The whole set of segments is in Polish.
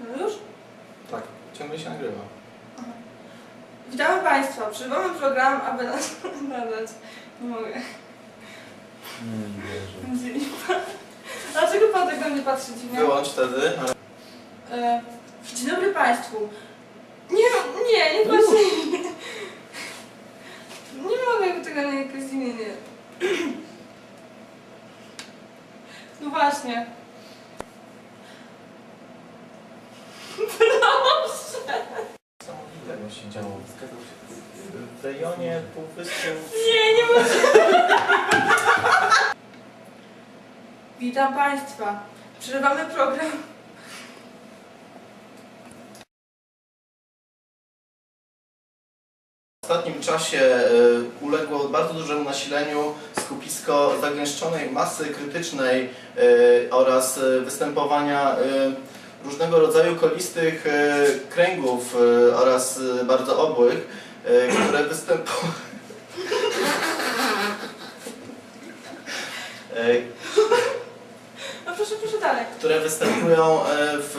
No? Tak, ciągle się nagrywa. Witamy Państwa. Przerywamy program, aby nas nadać. Nie mogę. Nie wierzę. Dlaczego Pan tak na mnie patrzy dziwnie? Wyłącz wtedy. E, dzień dobry Państwu. Nie, nie, patrzcie. Nie mogę tego na jakoś imienie. No właśnie. Proszę. Tego się działo. W rejonie półwyspu. Nie, nie może. Witam Państwa. Przerywamy program. W ostatnim czasie e, uległo bardzo dużemu nasileniu skupisko zagęszczonej masy krytycznej e, oraz e, występowania różnego rodzaju kolistych kręgów oraz bardzo obłych, które występują. No proszę, proszę dalej. które występują w,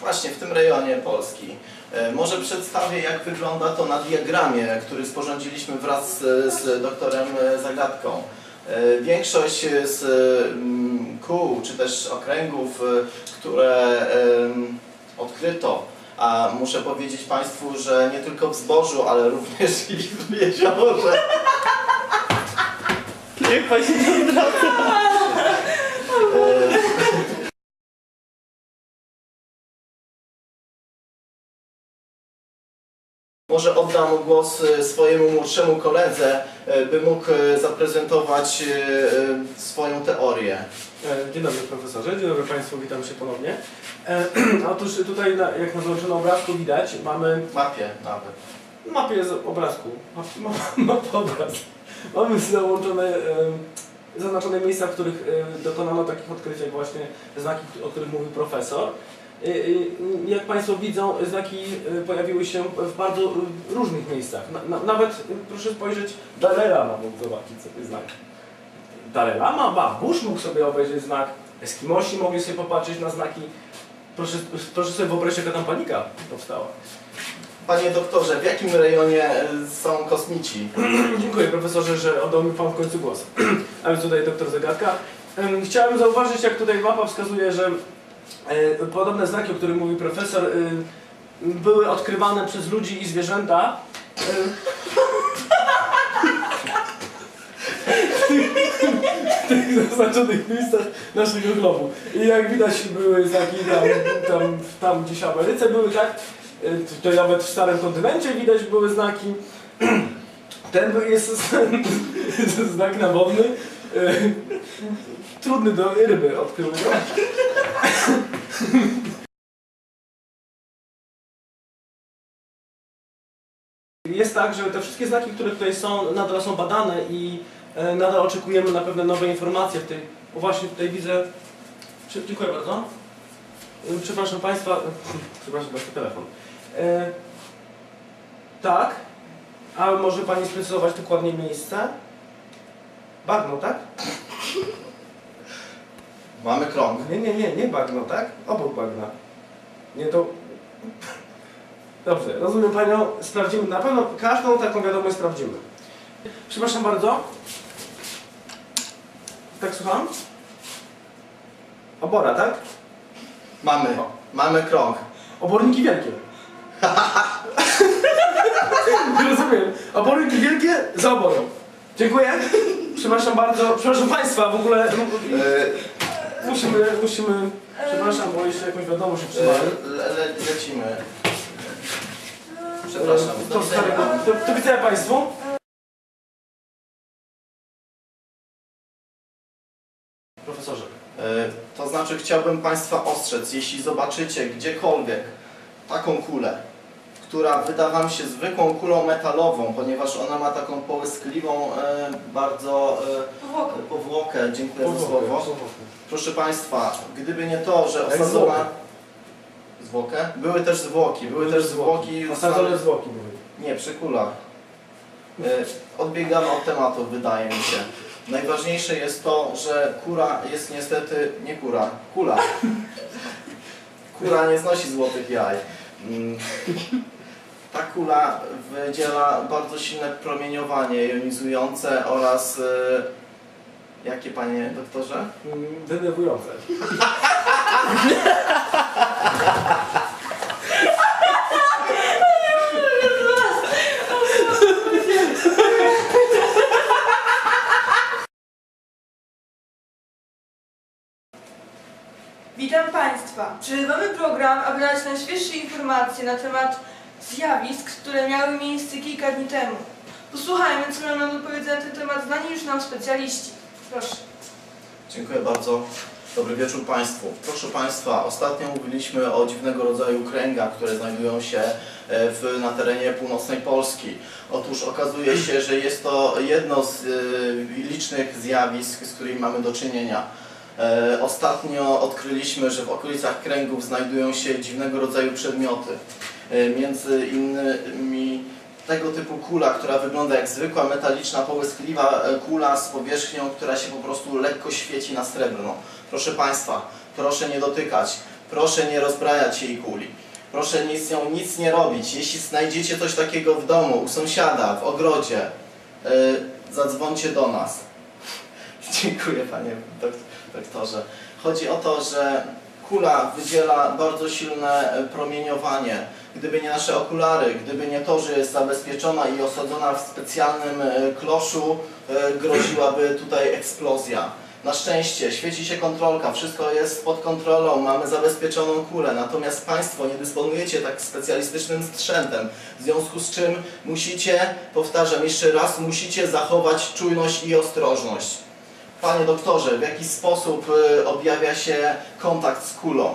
właśnie w tym rejonie Polski. E, Może przedstawię, jak wygląda to na diagramie, który sporządziliśmy wraz z, z doktorem e, Zagadką. E, Większość z mm, kół, czy też okręgów, które odkryto, a muszę powiedzieć Państwu, że nie tylko w zbożu, ale również i w jeziorze. Niech Pan się nie Może oddam głos e, swojemu młodszemu koledze, e, by mógł e, zaprezentować swoją teorię. E, Dzień dobry profesorze, dzień dobry Państwu, witam się ponownie. E, Otóż tutaj, jak na załączonym obrazku widać, mamy Mapie nawet. mapie z obrazku, map, map, map obraz. Mamy załączone, e, zaznaczone miejsca, w których dokonano takich odkryć jak właśnie znaki, o których mówił profesor. E, e, Jak Państwo widzą, znaki e, pojawiły się w bardzo różnych miejscach. Na, na, nawet proszę spojrzeć, Lama mógł zobaczyć sobie znak. Dalai Lama, Babusz mógł sobie obejrzeć znak, Eskimosi mogli sobie popatrzeć na znaki. Proszę, proszę sobie wyobrazić, jaka tam panika powstała. Panie doktorze, w jakim rejonie są kosmici? Dziękuję profesorze, że oddał mi Pan w końcu głos. A więc tutaj doktor Zagadka. Em, Chciałem zauważyć, jak tutaj mapa wskazuje, że podobne znaki, o których mówi profesor, e, były odkrywane przez ludzi i zwierzęta. W tych zaznaczonych miejscach naszego globu. I jak widać były znaki tam, tam, tam gdzieś w Ameryce były tak, e, tutaj nawet w starym kontynencie widać były znaki. Ten jest znak nawodny. e, Trudny do ryby odkrył go. Jest tak, że te wszystkie znaki, które tutaj są, nadal są badane i e, nadal oczekujemy na pewne nowe informacje w tej. Właśnie tutaj widzę. Dziękuję bardzo. E, Przepraszam Państwa. Przepraszam Państwa, telefon. E, tak. A może Pani sprecyzować dokładnie miejsce? Bagno, tak? Mamy krąg. Nie, nie, nie, nie bagno, tak? Obok bagna. Nie, to... Dobrze, rozumiem Panią, sprawdzimy, na pewno każdą taką wiadomość sprawdzimy. Przepraszam bardzo. Tak, słucham? Obora, tak? Mamy. Mamy krąg. Oborniki wielkie. Rozumiem. Oborniki wielkie za oborą. Dziękuję. Przepraszam bardzo. Przepraszam Państwa, w ogóle E, musimy, musimy... Przepraszam, bo jeszcze jakąś wiadomość otrzymałem. le, le, lecimy. Przepraszam. Do To, widzenia. to, to widzę Państwu. Profesorze. E, To znaczy chciałbym Państwa ostrzec, jeśli zobaczycie gdziekolwiek taką kulę, która wyda Wam się zwykłą kulą metalową, ponieważ ona ma taką połyskliwą, e, bardzo Powłokę. e, powłokę, dziękuję za słowo. Proszę Państwa, gdyby nie to, że osadzona... zwłokę. Były też zwłoki, były też zwłoki. Dole zwłoki były. Nie, przy kulach. E, Odbiegamy od tematu, wydaje mi się. Najważniejsze jest to, że kura jest niestety nie kura, kula. Kura nie znosi złotych jaj. Ta kula wydziela bardzo silne promieniowanie jonizujące oraz e, jakie panie doktorze? Mm, Denerwujące. Witam Państwa. Przerywamy program, aby dać najświeższe informacje na temat zjawisk, które miały miejsce kilka dni temu. Posłuchajmy, co mają nam do powiedzenia na ten temat znani już nam specjaliści. Proszę. Dziękuję bardzo. Dobry wieczór Państwu. Proszę Państwa, ostatnio mówiliśmy o dziwnego rodzaju kręgach, które znajdują się e, w, na terenie północnej Polski. Otóż okazuje się, że jest to jedno z e, licznych zjawisk, z którymi mamy do czynienia. E, Ostatnio odkryliśmy, że w okolicach kręgów znajdują się dziwnego rodzaju przedmioty. E, Między innymi tego typu kula, która wygląda jak zwykła metaliczna, połyskliwa e, kula z powierzchnią, która się po prostu lekko świeci na srebrno. Proszę Państwa, proszę nie dotykać, proszę nie rozbrajać jej kuli. Proszę nic z nią nic nie robić. Jeśli znajdziecie coś takiego w domu, u sąsiada, w ogrodzie, e, zadzwońcie do nas. Dziękuję Panie dok- doktorze. Chodzi o to, że kula wydziela bardzo silne promieniowanie. Gdyby nie nasze okulary, gdyby nie to, że jest zabezpieczona i osadzona w specjalnym e, kloszu, e, groziłaby tutaj eksplozja. Na szczęście świeci się kontrolka, wszystko jest pod kontrolą, mamy zabezpieczoną kulę, natomiast Państwo nie dysponujecie tak specjalistycznym sprzętem, w związku z czym musicie, powtarzam jeszcze raz, musicie zachować czujność i ostrożność. Panie doktorze, w jaki sposób e, objawia się kontakt z kulą?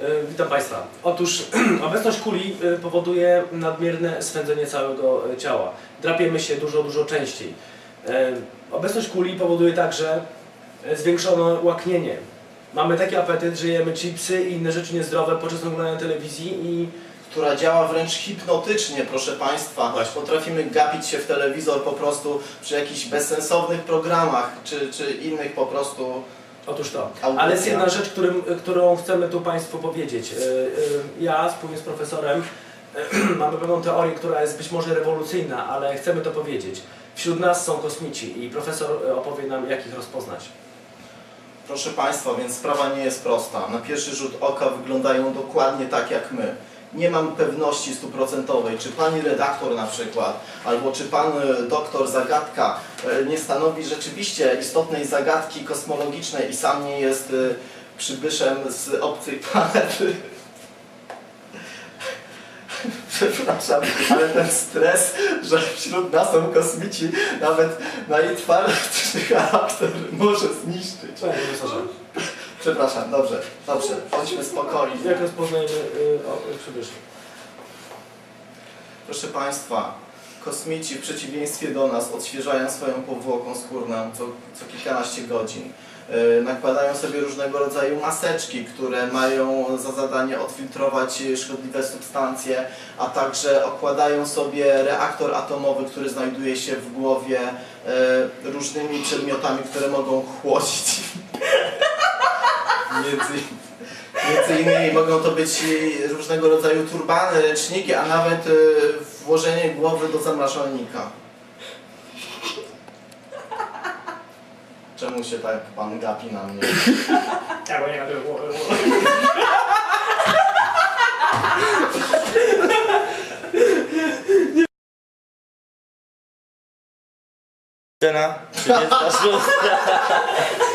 E, Witam Państwa. Otóż obecność kuli e, powoduje nadmierne swędzenie całego e, ciała. Drapiemy się dużo, dużo częściej. Obecność kuli powoduje także zwiększone łaknienie. Mamy taki apetyt, że jemy chipsy i inne rzeczy niezdrowe podczas oglądania telewizji i która działa wręcz hipnotycznie, proszę Państwa. Właśnie. Potrafimy gapić się w telewizor po prostu przy jakichś bezsensownych programach, czy, czy innych po prostu Otóż to. Ale jest jedna rzecz, którym, którą chcemy tu Państwu powiedzieć. E, e, Ja wspólnie z profesorem mamy pewną teorię, która jest być może rewolucyjna, ale chcemy to powiedzieć. Wśród nas są kosmici i profesor e, opowie nam, jak ich rozpoznać. Proszę Państwa, więc sprawa nie jest prosta. Na pierwszy rzut oka wyglądają dokładnie tak jak my. Nie mam pewności stuprocentowej, czy pani redaktor na przykład, albo czy pan e, doktor zagadka e, nie stanowi rzeczywiście istotnej zagadki kosmologicznej i sam nie jest e, przybyszem z obcej planety. Przepraszam, ale ten stres, że wśród nas są kosmici, nawet najtwardszy charakter może zniszczyć. Panie profesorze, Przepraszam, dobrze, dobrze, bądźmy spokojni. jak rozpoznajemy y, o, przybyszy? Proszę Państwa, kosmici w przeciwieństwie do nas odświeżają swoją powłoką skórną co, co kilkanaście godzin. Yy, nakładają sobie różnego rodzaju maseczki, które mają za zadanie odfiltrować szkodliwe substancje, a także okładają sobie reaktor atomowy, który znajduje się w głowie yy, różnymi przedmiotami, które mogą chłodzić. Między, Między innymi mogą to być różnego rodzaju turbany, ręczniki, a nawet y, włożenie głowy do zamrażalnika. Czemu się tak pan gapi na mnie? Ja bo nie mam Scena 36.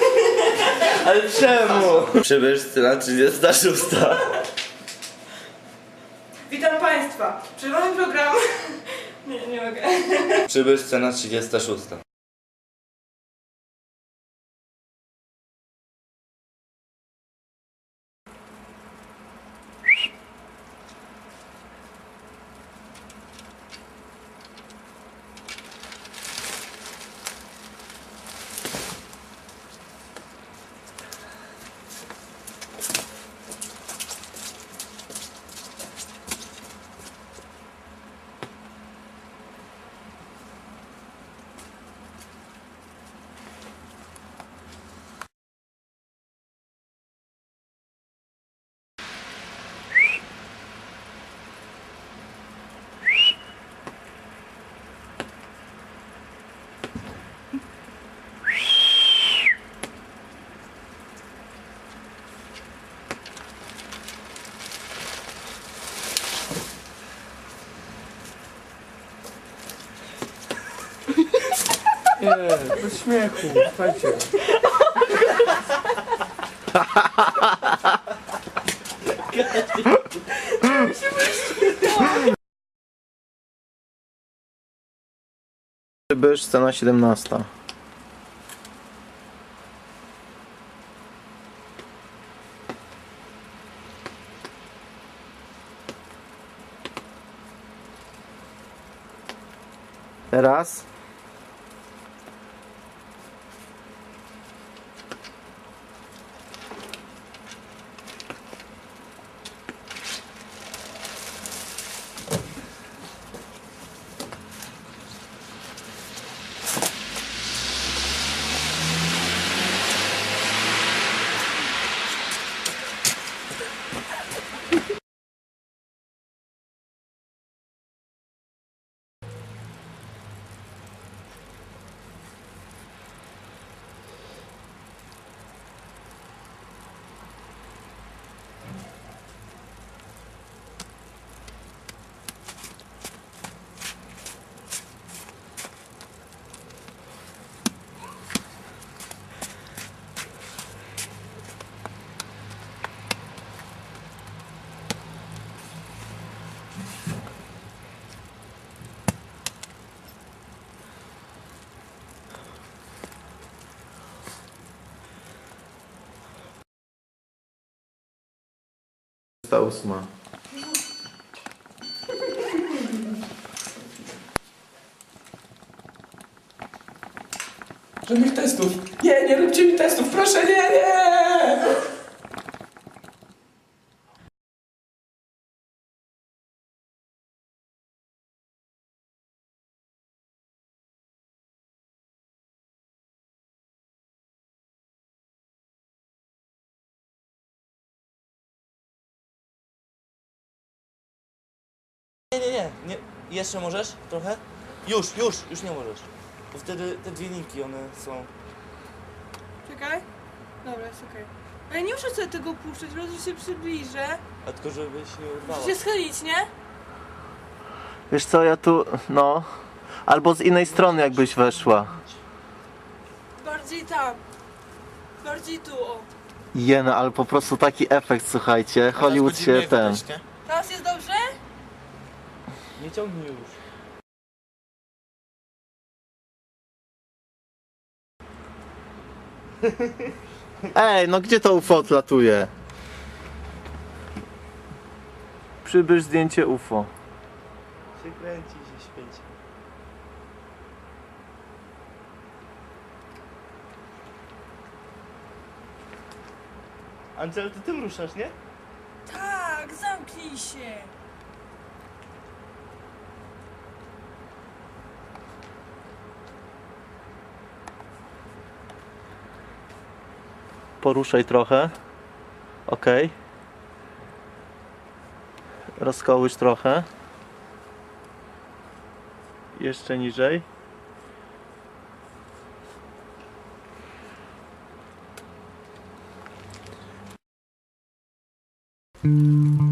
Ale czemu? Przybysz scena 36. Witam Państwa. Przerywamy program. Nie, nie mogę. Przybysz scena 36. Nie, bez śmiechu, słuchajcie. Bysz, scena 17. Raz. 28. Żadnych testów. Nie, nie róbcie mi testów, proszę, nie, nie! Nie, nie, nie, nie. Jeszcze możesz trochę? Już, już, już nie możesz. Bo wtedy te dwie linki, one są... Czekaj. Dobra, jest okej. Ale nie muszę sobie tego puszczać, po prostu się przybliżę. A tylko żebyś nie urwała. Muszę się schylić, nie? Wiesz co, ja tu, no... Albo z innej strony jakbyś weszła. Bardziej tam. Bardziej tu, o. Jena, ale po prostu taki efekt, słuchajcie. Hollywood się ten... Teraz jest? Nie ciągnij już. Ej, no gdzie to UFO odlatuje? Przybysz zdjęcie UFO. Się kręci, się świeci. Angel, ty tym ruszasz, nie? Tak, zamknij się. poruszaj trochę. Ok. Rozkołysz trochę. Jeszcze niżej. Mm.